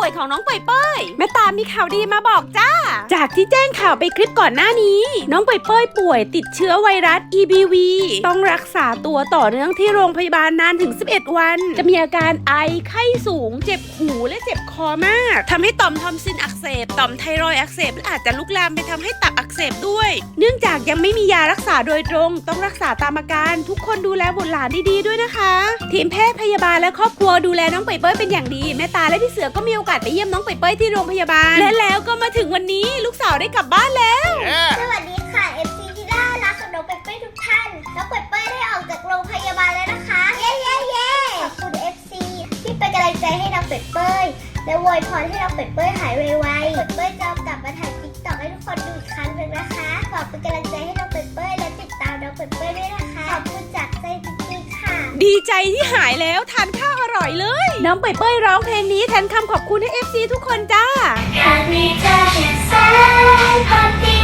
ป่วยของน้องเปยเป้ยแม่ตามีข่าวดีมาบอกจ้า จากที่แจ้งข่าวไปคลิปก่อนหน้านี้ น้องเปยเป้ยป่วยติดเชื้อไวรัส EBV ต้องรักษาตัวต่อเนื่องที่โรงพยาบาลนานถึง 11 วัน จะมีอาการไอไข้สูง เจ็บหูและเจ็บคอมากทำให้ต่อมทอมซินอักเสบ ต่อมไทรอยด์อักเสบและอาจจะลุกลามไปทำให้ตับอักเสบด้วย เนื่องจากยังไม่มียารักษาโดยตรง ต้องรักษาตามอาการทุกคนดูแลบุตรหลานดีๆด้วยนะคะ ทีมแพทย์พยาบาลและครอบครัวดูแลน้องเปยเป้ยเป็นอย่างดีแม่ตาและพี่เสือก็มีโอกาสไปเยี่ยมน้องเปยเป้ยที่โรงพยาบาล และแล้วก็มาถึงวันนี้ลูกสาวได้กลับบ้านแล้วสวัสดีค่ะ FC ที่น่ารักของน้องเปเป้ทุกท่าน น้องเปเป้ได้ออกจากโรงพยาบาลแล้วนะคะ เย้เย้เย้ขอบคุณ FC ที่เป็นกำลังใจให้น้องเปเป้ยและอวยพรให้น้องเปเป้ยหายไวๆเปเป้ยจะกลับมาถ่ายติ๊กต็อกให้ทุกคนดูอีกครั้งหนึ่งนะคะฝากเป็นกำลังใจให้น้องเปเป้ยและติดตามน้องเปเป้ยด้วยนะ ดีใจที่หายแล้วทานข้าวอร่อยเลย น้องเปยเป้ยร้องเพลงนี้แทนคำขอบคุณให้ FC ทุกคนจ้าอยากมีเธอเป็นแสนพอดี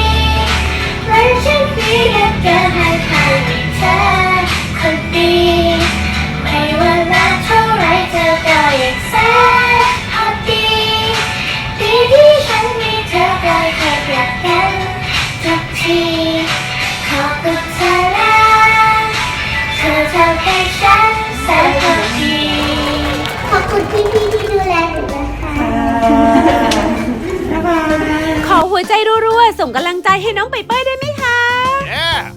และฉันเพียงเกินให้ใครมีเธอคนดี ไม่ว่ารักเท่าไรเธอก็ยังแสนพอดี ดีที่ฉันมีเธอคอยแค่อยากกันทุกที ที่ดูแลหนูนะคะขอหัวใจรัวๆ ส่งกำลังใจให้น้องไปเป้ยได้ไหมคะ yeah